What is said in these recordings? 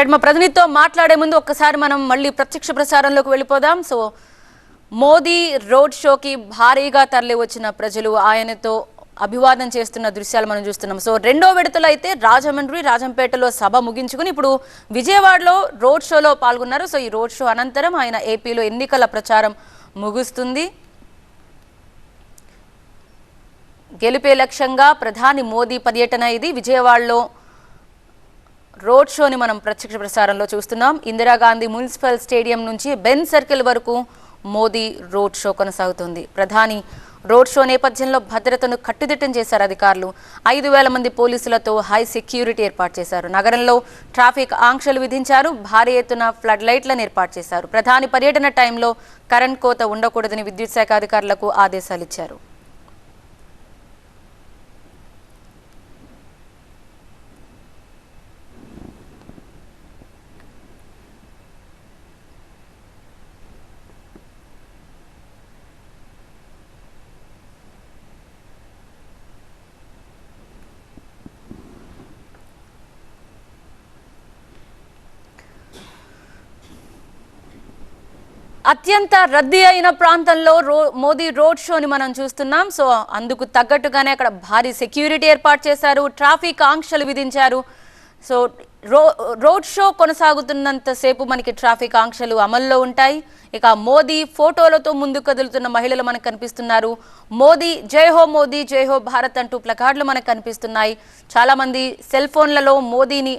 Right మా ప్రతినిధితో మాట్లాడే ముందు ఒక్కసారి మనం మళ్ళీ ప్రత్యక్ష ప్రసారంలోకి వెళ్ళిపోదాం. సో మోదీ రోడ్ షోకి భారీగా తరలి వచ్చిన ప్రజలు ఆయనతో అభివాదం చేస్తున్న దృశ్యాలు మనం చూస్తున్నాం. సో రెండో విడతలో అయితే రాజమండ్రి రాజంపేటలో సభ ముగించుకుని ఇప్పుడు విజయవాడలో రోడ్ షోలో పాల్గొన్నారు. సో ఈ రోడ్ షో అనంతరం ఆయన ఏపీలో ఎన్నికల ప్రచారం ముగుస్తుంది. గెలిపే లక్ష్యంగా ప్రధాని మోదీ పర్యటన ఇది. విజయవాడలో రోడ్ షోని మనం ప్రత్యక్ష ప్రసారంలో చూస్తున్నాం. ఇందిరాగాంధీ మున్సిపల్ స్టేడియం నుంచి బెన్ సర్కిల్ వరకు మోదీ రోడ్ షో కొనసాగుతుంది. ప్రధాని రోడ్ షో నేపథ్యంలో భద్రతను కట్టుదిట్టం చేశారు అధికారులు. ఐదు వేల మంది పోలీసులతో హై సెక్యూరిటీ ఏర్పాటు చేశారు. నగరంలో ట్రాఫిక్ ఆంక్షలు విధించారు. భారీ ఎత్తున ఫ్లడ్ లైట్లను ఏర్పాటు చేశారు. ప్రధాని పర్యటన టైంలో కరెంట్ కోత ఉండకూడదని విద్యుత్ శాఖ అధికారులకు ఆదేశాలు ఇచ్చారు. అత్యంత రద్దీ అయిన ప్రాంతంలో రో మోదీ రోడ్ షోని మనం చూస్తున్నాం. సో అందుకు తగ్గట్టుగానే అక్కడ భారీ సెక్యూరిటీ ఏర్పాటు చేశారు. ట్రాఫిక్ ఆంక్షలు విధించారు. సో రో రోడ్ షో కొనసాగుతున్నంతసేపు మనకి ట్రాఫిక్ ఆంక్షలు అమల్లో ఉంటాయి. ఇక మోదీ ఫోటోలతో ముందుకు కదులుతున్న మహిళలు మనకు కనిపిస్తున్నారు. మోదీ జై హో మోదీ జై హో భారత్ అంటూ ప్లకార్డులు మనకు కనిపిస్తున్నాయి. చాలామంది సెల్ ఫోన్లలో మోదీని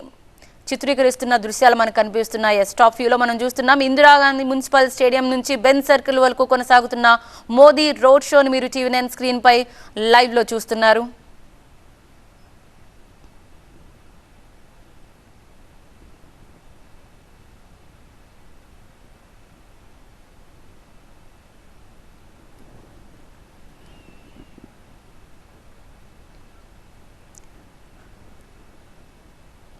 చిత్రీకరిస్తున్న దృశ్యాలు మనకు కనిపిస్తున్నాయి. స్టాప్ వ్యూలో మనం చూస్తున్నాం. ఇందిరాగాంధీ మున్సిపల్ స్టేడియం నుంచి బెన్ సర్కిల్ వరకు కొనసాగుతున్న మోదీ రోడ్ షోని మీరు టీవీ నైన్ స్క్రీన్ పై లైవ్లో చూస్తున్నారు.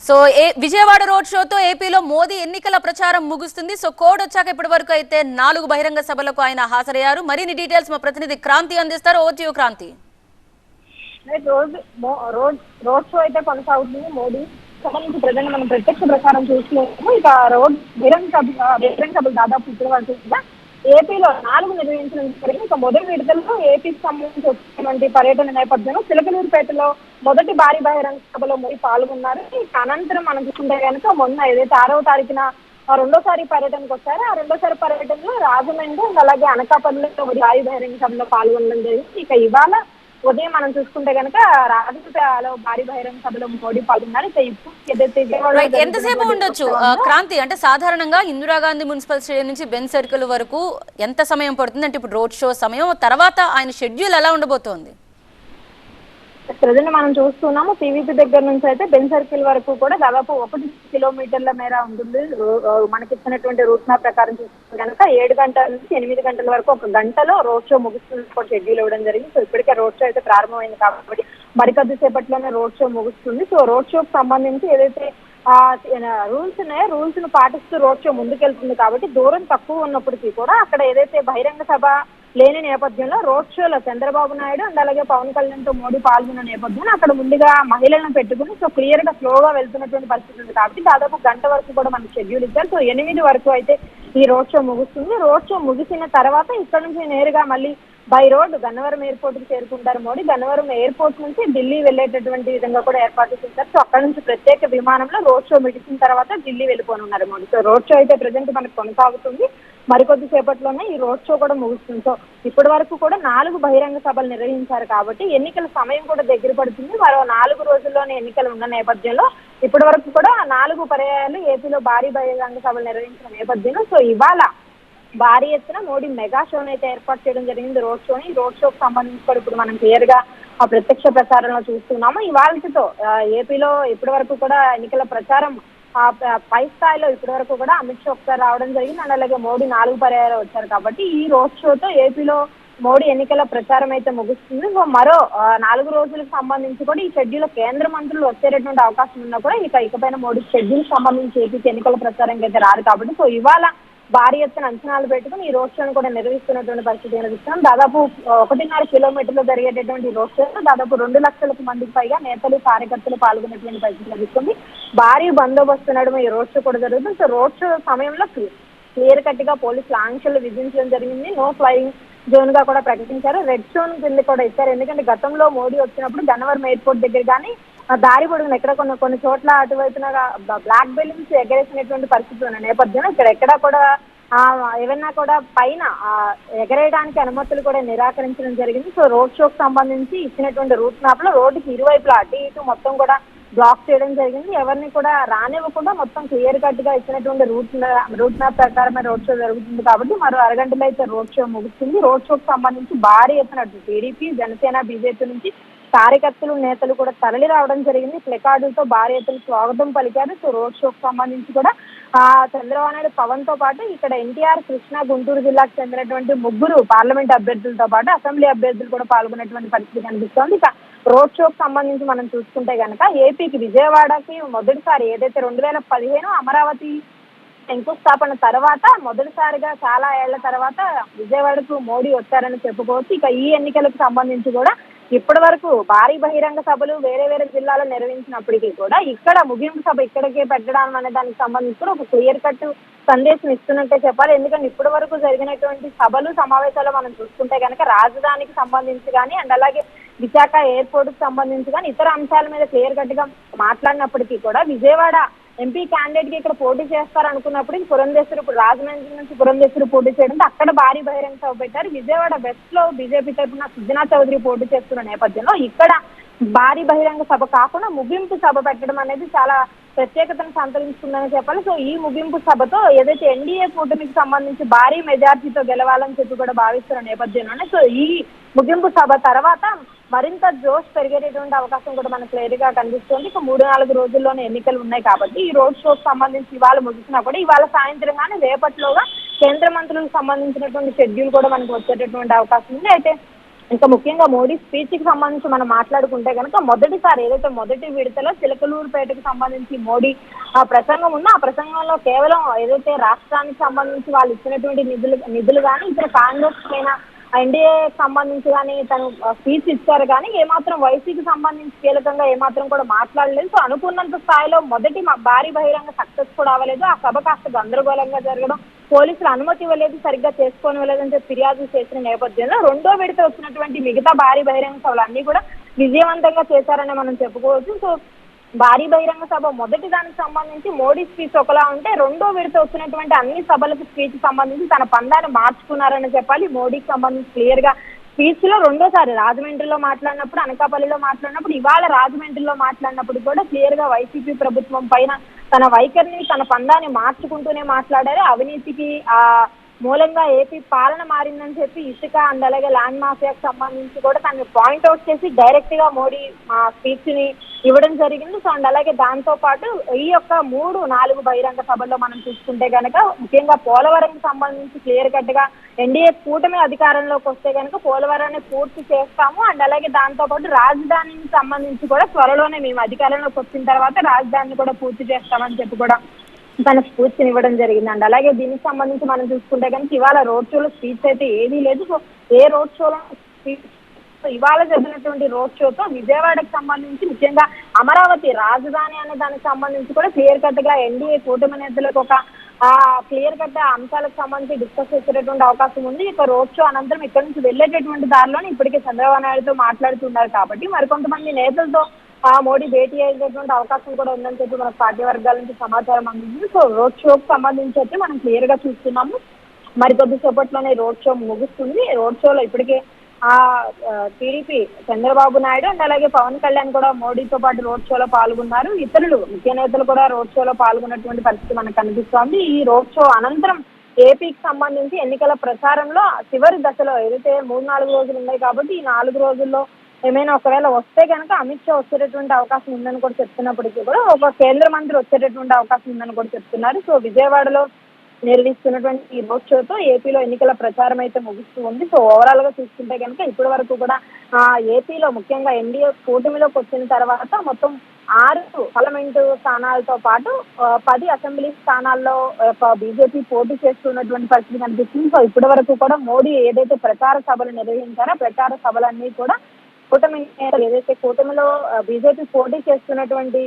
సో ఏ విజయవాడ రోడ్ షోతో ఏపీలో మోదీ ఎన్నికల ప్రచారం ముగుస్తుంది. సో కోడ్ వచ్చాక ఇప్పటి వరకు అయితే నాలుగు బహిరంగ సభలకు ఆయన హాజరయ్యారు. మరిన్ని డీటెయిల్స్ మా ప్రతినిధి క్రాంతి అందిస్తారు. ఓటీయూ క్రాంతి. రోజు రోడ్ రోడ్ షో అయితే కొనసాగుతుంది మోడీ. సభ ప్రజలు మనం ప్రత్యక్ష ప్రచారం చూస్తున్నాము. ఇక రోడ్ బహిరంగ సభ బహిరంగ సభలు దాదాపు ఇప్పటి వరకు కూడా ఏపీలో నాలుగు నిర్వహించడం జరిగింది. ఇక మొదటి విడుదలలో ఏపీకి సంబంధించి వచ్చినటువంటి పర్యటన నేపథ్యంలో చిలకలూరుపేటలో మొదటి భారీ బహిరంగ సభలో మోడీ పాల్గొన్నారు. అనంతరం మనం చూసుకుంటే కనుక మొన్న ఏదైతే ఆరవ తారీఖున రెండోసారి పర్యటనకు వచ్చారు ఆ రెండోసారి పర్యటనలో రాజమండ్రి అలాగే అనకాపల్లిలో భారీ బహిరంగ సభలో పాల్గొనడం జరిగింది. ఇక ఇవాళ ఉదయం మనం చూసుకుంటే కనుక రాజకీయాలో భారీ బహిరంగ సభలో మోడీ పాల్గొన్నారు. ఎంతసేపు ఉండొచ్చు? క్రాంతి అంటే సాధారణంగా ఇందిరాగాంధీ మున్సిపల్ స్టేడియం నుంచి బెన్ సర్కిల్ వరకు ఎంత సమయం పడుతుంది? అంటే ఇప్పుడు రోడ్ షో సమయం తర్వాత ఆయన షెడ్యూల్ ఎలా ఉండబోతోంది? ప్రజెంట్ మనం చూస్తున్నాము. పీవీపీ దగ్గర నుంచి అయితే బెన్ సర్కిల్ వరకు కూడా దాదాపు ఒకటి కిలోమీటర్ల మేర ఉంటుంది. మనకి ఇచ్చినటువంటి రూట్ మ్యాప్ ప్రకారం చూస్తుంది కనుక ఏడు గంటల నుంచి ఎనిమిది గంటల వరకు ఒక గంటలో రోడ్ షో ముగుస్తుంది. షెడ్యూల్ ఇవ్వడం జరిగింది. సో ఇప్పటికే రోడ్ షో అయితే ప్రారంభమైంది కాబట్టి మరికొద్ది సేపట్లోనే రోడ్ షో ముగుస్తుంది. సో రోడ్ షోకి సంబంధించి ఏదైతే రూల్స్ ఉన్నాయో రూల్స్ను పాటిస్తూ రోడ్ షో ముందుకెళ్తుంది కాబట్టి దూరం తక్కువ ఉన్నప్పటికీ కూడా అక్కడ ఏదైతే బహిరంగ సభ లేని నేపథ్యంలో రోడ్ షోలో చంద్రబాబు నాయుడు అండ్ అలాగే పవన్ కళ్యాణ్తో మోడీ పాల్గొన్న నేపథ్యంలో అక్కడ ముందుగా మహిళలను పెట్టుకుని సో క్లియర్గా స్లోగా వెళ్తున్నటువంటి పరిస్థితి ఉంది కాబట్టి దాదాపు గంట వరకు కూడా మనకు షెడ్యూల్ ఇచ్చారు. సో ఎనిమిది వరకు అయితే ఈ రోడ్ షో ముగుస్తుంది. రోడ్ షో ముగిసిన తర్వాత ఇక్కడ నుంచి నేరుగా మళ్ళీ బై రోడ్ గన్నవరం ఎయిర్పోర్ట్కి చేరుకుంటారు మోడీ. గన్నవరం ఎయిర్పోర్ట్ నుంచి ఢిల్లీ వెళ్ళేటటువంటి విధంగా కూడా ఏర్పాటు చేశారు. సో అక్కడ నుంచి ప్రత్యేక విమానంలో రోడ్ షో ముగిసిన తర్వాత ఢిల్లీ వెళ్ళిపోనున్నారు మోడీ. సో రోడ్ షో అయితే ప్రజెంట్ మనకు కొనసాగుతుంది. మరికొద్ది సేపట్లోనే ఈ రోడ్ షో కూడా ముగుస్తుంది. సో ఇప్పటి వరకు కూడా నాలుగు బహిరంగ సభలు నిర్వహించారు కాబట్టి ఎన్నికల సమయం కూడా దగ్గర పడుతుంది. మరో నాలుగు రోజుల్లోనే ఎన్నికలు ఉన్న నేపథ్యంలో ఇప్పటి వరకు కూడా నాలుగు పర్యాయాలు ఏపీలో భారీ బహిరంగ సభలు నిర్వహించిన నేపథ్యంలో. సో ఇవాళ భారీ ఎత్తున మోడీ మెగా షోని అయితే ఏర్పాటు చేయడం జరిగింది. రోడ్ షోని ఈ రోడ్ షోకి సంబంధించి కూడా ఇప్పుడు మనం క్లియర్గా ఆ ప్రత్యక్ష ప్రసారంలో చూస్తున్నాము. ఇవాళతో ఏపీలో ఇప్పటి వరకు కూడా ఎన్నికల ప్రచారం ప- పై స్థాయిలో ఇప్పటి వరకు కూడా అమిత్ షా ఒకసారి రావడం జరిగింది. అండ్ అలాగే మోడీ నాలుగు పర్యాయాలు వచ్చారు కాబట్టి ఈ రోడ్ షోతో ఏపీలో మోడీ ఎన్నికల ప్రచారం అయితే ముగుస్తుంది. సో మరో నాలుగు రోజులకు సంబంధించి కూడా ఈ షెడ్యూల్ కేంద్ర మంత్రులు వచ్చేటటువంటి అవకాశం ఉన్నా కూడా ఇక ఇకపైన మోడీ షెడ్యూల్ సంబంధించి ఏపీకి ఎన్నికల ప్రచారం అయితే రారు కాబట్టి. సో ఇవాళ భారీ ఎత్తున అంచనాలు పెట్టుకుని ఈ రోడ్ షోను కూడా నిర్వహిస్తున్నటువంటి పరిస్థితి కనిపిస్తున్నాం దాదాపు ఒకటిన్నర కిలోమీటర్లు జరిగేటటువంటి ఈ రోడ్ షోలో దాదాపు రెండు లక్షలకు మందికి పైగా నేతలు కార్యకర్తలు పాల్గొనేటువంటి పరిస్థితి కనిపిస్తుంది భారీ బందోబస్తు నడుమ ఈ రోడ్ షో కూడా జరుగుతుంది. సో రోడ్ షో సమయంలో క్లియర్ కట్గా పోలీసులు ఆంక్షలు విధించడం జరిగింది. నో ఫ్లయింగ్ జోన్గా కూడా ప్రకటించారు. రెడ్ జోన్ కింద కూడా ఇచ్చారు. ఎందుకంటే గతంలో మోడీ వచ్చినప్పుడు గన్నవరం ఎయిర్పోర్ట్ దగ్గర కానీ దారి పొడుగున ఎక్కడ కొన్ని కొన్ని చోట్ల అటువైపున బ్లాక్ బెలూన్స్ ఎగరేసినటువంటి పరిస్థితి ఉన్న నేపథ్యంలో ఇక్కడ ఎక్కడ కూడా ఆ, కూడా పైన ఎగరేయడానికి అనుమతులు కూడా నిరాకరించడం జరిగింది. సో రోడ్ షోకి సంబంధించి ఇచ్చినటువంటి రూట్ మ్యాప్లో రోడ్డుకి ఇరువైపులా అటు ఇటు మొత్తం కూడా బ్లాక్ చేయడం జరిగింది. ఎవరిని కూడా రానివ్వకుండా మొత్తం క్లియర్ కట్గా ఇచ్చినటువంటి రూట్ రూట్ మ్యాప్ ప్రకారమే రోడ్ షో జరుగుతుంది కాబట్టి మరో అరగంటలో అయితే రోడ్ షో ముగుస్తుంది. రోడ్ షోకి సంబంధించి భారీ ఎత్తున టీడీపీ జనసేన బీజేపీ నుంచి కార్యకర్తలు నేతలు కూడా తరలి రావడం జరిగింది. ప్లెకార్డులతో భారీ ఎత్తున స్వాగతం పలికారు. సో రోడ్ షోకి సంబంధించి కూడా ఆ చంద్రబాబు నాయుడు పవన్తో పాటు ఇక్కడ ఎన్టీఆర్ కృష్ణా గుంటూరు జిల్లాకు చెందినటువంటి ముగ్గురు పార్లమెంట్ అభ్యర్థులతో పాటు అసెంబ్లీ అభ్యర్థులు కూడా పాల్గొనేటువంటి పరిస్థితి కనిపిస్తోంది. రోడ్ షోకి సంబంధించి మనం చూసుకుంటే కనుక ఏపీకి విజయవాడకి మొదటిసారి ఏదైతే రెండు వేల పదిహేను అమరావతి శంకుస్థాపన తర్వాత మొదటిసారిగా చాలా ఏళ్ళ తర్వాత విజయవాడకు మోడీ వచ్చారని చెప్పుకోవచ్చు. ఇక ఈ ఎన్నికలకు సంబంధించి కూడా ఇప్పటి వరకు భారీ బహిరంగ సభలు వేరే వేరే జిల్లాలో నిర్వహించినప్పటికీ కూడా ఇక్కడ ముగింపు సభ ఇక్కడికే పెట్టడం అనే దానికి సంబంధించి కూడా ఒక క్లియర్ కట్ సందేశం ఇస్తున్నట్టే చెప్పాలి. ఎందుకంటే ఇప్పటి వరకు జరిగినటువంటి సభలు సమావేశాలు మనం చూసుకుంటే కనుక రాజధానికి సంబంధించి కానీ అండ్ అలాగే విశాఖ ఎయిర్పోర్ట్కి సంబంధించి కానీ ఇతర అంశాల మీద క్లియర్ కట్గా మాట్లాడినప్పటికీ కూడా విజయవాడ ఎంపీ క్యాండిడేట్కి ఇక్కడ పోటీ చేస్తారనుకున్నప్పుడు పురంధేశ్వరి ఇప్పుడు రాజమండ్రి నుంచి పురంధేశ్వరి పోటీ చేయడంతో అక్కడ భారీ బహిరంగ సభ పెట్టారు. విజయవాడ వెస్ట్లో బీజేపీ తరఫున సుజనా చౌదరి పోటీ చేస్తున్న నేపథ్యంలో ఇక్కడ భారీ బహిరంగ సభ కాకుండా ముగింపు సభ పెట్టడం అనేది చాలా ప్రత్యేకతను సంతరించుకుందని చెప్పాలి. సో ఈ ముగింపు సభతో ఏదైతే ఎన్డీఏ కూటమికి సంబంధించి భారీ మెజార్టీతో గెలవాలని చెప్పి కూడా భావిస్తున్న నేపథ్యంలోనే సో ఈ ముగింపు సభ తర్వాత మరింత జోష్ పెరిగేటటువంటి అవకాశం కూడా మనకు క్లియర్గా కనిపిస్తుంది. ఇక మూడు నాలుగు రోజుల్లోనే ఎన్నికలు ఉన్నాయి కాబట్టి ఈ రోడ్ షోకి సంబంధించి ఇవాళ ముగిసినా కూడా ఇవాళ సాయంత్రం కానీ రేపట్లోగా కేంద్ర మంత్రులకు సంబంధించినటువంటి షెడ్యూల్ కూడా మనకు వచ్చేటటువంటి అవకాశం ఉంది. అయితే ఇంకా ముఖ్యంగా మోడీ స్పీచ్కి సంబంధించి మనం మాట్లాడుకుంటే కనుక మొదటిసారి ఏదైతే మొదటి విడతలో చిలకలూరుపేటకు సంబంధించి మోడీ ఆ ప్రసంగం ఉందో ఆ ప్రసంగంలో కేవలం ఏదైతే రాష్ట్రానికి సంబంధించి వాళ్ళు ఇచ్చినటువంటి నిధులు నిధులు కానీ ఇతర కాంగ్రెస్ పైన ఎన్డీఏ సంబంధించి కానీ తను స్పీచ్ ఇచ్చారు కానీ ఏమాత్రం వైసీకి సంబంధించి కీలకంగా ఏమాత్రం కూడా మాట్లాడలేదు. సో అనుకున్నంత స్థాయిలో మొదటి భారీ బహిరంగ సక్సెస్ కూడా అవ్వలేదు. ఆ సభ కాస్త గందరగోళంగా జరగడం పోలీసులు అనుమతి ఇవ్వలేదు సరిగ్గా చేసుకోనివ్వలేదని చెప్పి ఫిర్యాదు చేసిన నేపథ్యంలో రెండో విడత వచ్చినటువంటి మిగతా భారీ బహిరంగ సభలు అన్ని కూడా విజయవంతంగా చేశారని మనం చెప్పుకోవచ్చు. సో భారీ బహిరంగ సభ. మొదటి దానికి సంబంధించి మోడీ స్పీచ్ ఒకలా ఉంటే రెండో విడత వచ్చినటువంటి అన్ని సభలకు స్పీచ్ సంబంధించి తన పందాన్ని మార్చుకున్నారని చెప్పాలి. మోడీకి సంబంధించి క్లియర్గా స్పీచ్లో రెండోసారి రాజమండ్రిలో మాట్లాడినప్పుడు అనకాపల్లిలో మాట్లాడినప్పుడు ఇవాళ రాజమండ్రిలో మాట్లాడినప్పుడు కూడా క్లియర్గా వైసీపీ ప్రభుత్వం పైన తన వైఖరిని తన పందాన్ని మార్చుకుంటూనే మాట్లాడారు. అవినీతికి ఆ మూలంగా ఏపీ పాలన మారిందని చెప్పి ఇసుక అండ్ అలాగే ల్యాండ్ మాఫియాకి సంబంధించి కూడా తను పాయింట్ అవుట్ చేసి డైరెక్ట్గా మోడీ మా స్పీచ్ని ఇవ్వడం జరిగింది. సో అండ్ అలాగే దాంతో పాటు ఈ యొక్క మూడు నాలుగు బహిరంగ సభల్లో మనం చూసుకుంటే కనుక ముఖ్యంగా పోలవరంకి సంబంధించి క్లియర్ కట్గా ఎన్డీఏ కూటమి అధికారంలోకి వస్తే కనుక పోలవరాన్ని పూర్తి చేస్తాము. అండ్ అలాగే దాంతో పాటు రాజధానికి సంబంధించి కూడా త్వరలోనే మేము అధికారంలోకి వచ్చిన తర్వాత రాజధానిని కూడా పూర్తి చేస్తామని చెప్పి కూడా తన స్ఫూర్తినివ్వడం ఇవ్వడం జరిగిందండి అలాగే దీనికి సంబంధించి మనం చూసుకుంటే కనుక ఇవాళ రోడ్ షోలో స్పీచ్ అయితే ఏదీ లేదు. సో ఏ రోడ్ షోలో స్పీచ్ సో ఇవాళ జరిగినటువంటి రోడ్ షోతో విజయవాడకి సంబంధించి ముఖ్యంగా అమరావతి రాజధాని అనే దానికి సంబంధించి కూడా క్లియర్ కట్గా ఎన్డీఏ కూటమి నేతలకు ఒక ఆ క్లియర్ కట్ అంశాలకు సంబంధించి డిస్కస్ చేసేటటువంటి అవకాశం ఉంది. ఇక రోడ్ షో అనంతరం ఇక్కడ నుంచి వెళ్ళేటటువంటి దారిలోనే ఇప్పటికే చంద్రబాబు నాయుడుతో మాట్లాడుతున్నారు కాబట్టి మరికొంతమంది నేతలతో ఆ మోడీ భేటీ అయ్యేటటువంటి అవకాశం కూడా ఉందని చెప్పి మన పార్టీ వర్గాల నుంచి సమాచారం అందింది సో రోడ్ షోకు సంబంధించి అయితే మనం క్లియర్గా చూస్తున్నాము. మరి కొద్దిసేపట్లోనే రోడ్ షో ముగుస్తుంది. రోడ్ షోలో ఇప్పటికే టీడీపీ చంద్రబాబు నాయుడు అండ్ అలాగే పవన్ కళ్యాణ్ కూడా మోడీతో పాటు రోడ్ షోలో పాల్గొన్నారు. ఇతరులు ముఖ్య నేతలు కూడా రోడ్ షోలో పాల్గొన్నటువంటి పరిస్థితి మనకు కనిపిస్తోంది. ఈ రోడ్ షో అనంతరం ఏపీకి సంబంధించి ఎన్నికల ప్రచారంలో చివరి దశలో ఏదైతే మూడు నాలుగు రోజులు ఉన్నాయి కాబట్టి ఈ నాలుగు రోజుల్లో ఏమైనా ఒకవేళ వస్తే కనుక అమిత్ షా వచ్చేటటువంటి అవకాశం ఉందని కూడా చెప్తున్నప్పటికీ కూడా ఒక కేంద్ర మంత్రి వచ్చేటటువంటి అవకాశం ఉందని కూడా చెప్తున్నారు. సో విజయవాడలో నిర్వహిస్తున్నటువంటి ఈ రోడ్ షోతో ఏపీలో ఎన్నికల ప్రచారం అయితే ముగుస్తూ ఉంది. సో ఓవరాల్గా చూసుకుంటే కనుక ఇప్పటి వరకు కూడా ఆ, ఏపీలో ముఖ్యంగా ఎన్డీఏ కూటమిలోకి వచ్చిన తర్వాత మొత్తం ఆరు పార్లమెంటు స్థానాలతో పాటు పది అసెంబ్లీ స్థానాల్లో బీజేపీ పోటీ చేస్తున్నటువంటి పరిస్థితి కనిపిస్తుంది. సో ఇప్పటి వరకు కూడా మోడీ ఏదైతే ప్రచార సభలు నిర్వహించారో ప్రచార సభలన్నీ కూడా కూటమి ఏదైతే కూటమిలో బీజేపీ పోటీ చేస్తున్నటువంటి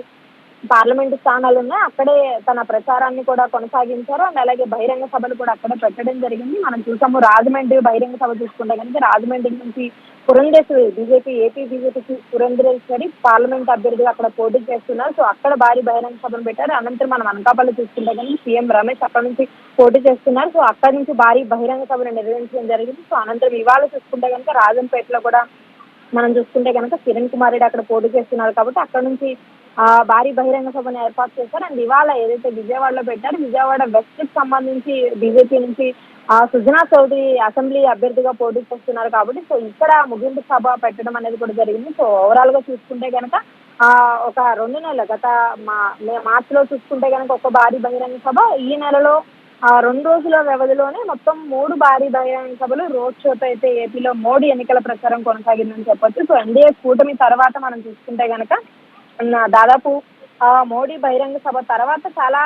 పార్లమెంటు స్థానాలు ఉన్నాయి. అక్కడే తన ప్రచారాన్ని కూడా కొనసాగించారు. అండ్ అలాగే బహిరంగ సభలు కూడా అక్కడే పెట్టడం జరిగింది. మనం చూసాము రాజమండ్రి బహిరంగ సభ చూసుకుంటే కనుక రాజమండ్రి నుంచి Purandeswari BJP AP BJP Purandeswari parliament అభ్యర్థిగా అక్కడ పోటీ చేస్తున్నారు. సో అక్కడ భారీ బహిరంగ సభను పెట్టారు. అనంతరం మనం అనకాపల్లి చూసుకుంటే కనుక సీఎం రమేష్ అక్కడ నుంచి పోటీ చేస్తున్నారు. సో అక్కడ నుంచి భారీ బహిరంగ సభను నిర్వహించడం జరిగింది. సో అనంతరం ఇవాళ చూసుకుంటే కనుక రాజంపేటలో కూడా మనం చూసుకుంటే కనుక కిరణ్ కుమార్ రెడ్డి అక్కడ పోటీ చేస్తున్నారు కాబట్టి అక్కడ నుంచి భారీ బహిరంగ సభను ఏర్పాటు చేశారు. అండ్ ఇవాళ ఏదైతే విజయవాడలో పెట్టారో విజయవాడ వెస్ట్కి సంబంధించి బీజేపీ నుంచి ఆ, సుజనా చౌదరి అసెంబ్లీ అభ్యర్థిగా పోటీ చేస్తున్నారు కాబట్టి సో ఇక్కడ ముగింపు సభ పెట్టడం అనేది కూడా జరిగింది. సో ఓవరాల్గా చూసుకుంటే కనుక ఆ, ఒక రెండు నెలలు గత మా మే- మార్చిలో చూసుకుంటే కనుక ఒక భారీ బహిరంగ సభ. ఈ నెలలో ఆ రెండు రోజుల వ్యవధిలోనే మొత్తం మూడు భారీ బహిరంగ సభలు. రోడ్ షోతో అయితే ఏపీలో మోడీ ఎన్నికల ప్రచారం కొనసాగిందని చెప్పొచ్చు. సో ఎన్డీఏ కూటమి తర్వాత మనం చూసుకుంటే కనుక దాదాపు ఆ, మోడీ బహిరంగ సభ తర్వాత చాలా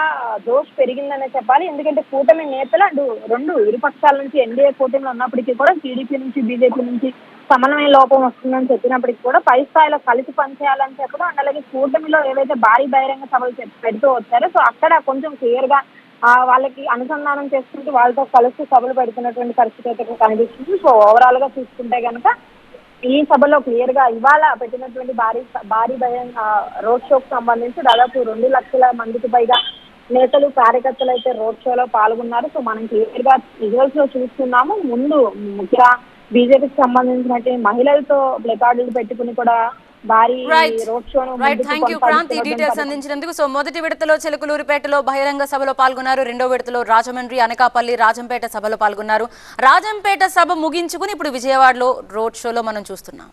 జోష్ పెరిగిందనే చెప్పాలి. ఎందుకంటే కూటమి నేతలు అండ్ రెండు ఇరు పక్షాల నుంచి ఎన్డీఏ కూటమిలో ఉన్నప్పటికీ కూడా టీడీపీ నుంచి బీజేపీ నుంచి సమన్వయ లోపం వస్తుందని చెప్పినప్పటికీ కూడా పై స్థాయిలో కలిసి పనిచేయాలని చెప్పడం అండ్ అలాగే కూటమిలో ఏవైతే భారీ బహిరంగ సభలు పెడుతూ వచ్చారో సో అక్కడ కొంచెం క్లియర్గా ఆ, వాళ్ళకి అనుసంధానం చేసుకుంటూ వాళ్ళతో కలిసి సభలు పెడుతున్నటువంటి పరిస్థితి అయితే కనిపిస్తుంది. సో ఓవరాల్గా చూసుకుంటే కనుక ఈ సభలో క్లియర్గా ఇవాళ పెట్టినటువంటి భారీ భారీ భయం రోడ్ షోకు సంబంధించి దాదాపు రెండు లక్షల మందికి పైగా నేతలు కార్యకర్తలు అయితే రోడ్ షోలో పాల్గొన్నారు. సో మనం క్లియర్గా రిజల్ట్స్లో చూస్తున్నాము. ముందు ముఖ్యంగా బీజేపీకి సంబంధించినటువంటి మహిళలతో ప్లెకార్డులు పెట్టుకుని కూడా right thank you Kranthi details అందించినందుకు. సో మొదటి విడతలో చిలుకలూరిపేటలో బహిరంగ సభలో పాల్గొన్నారు. రెండో విడతలో రాజమండ్రి అనకాపల్లి రాజంపేట సభలో పాల్గొన్నారు. రాజంపేట సభ ముగించుకుని ఇప్పుడు విజయవాడలో రోడ్ షోలో మనం చూస్తున్నాం.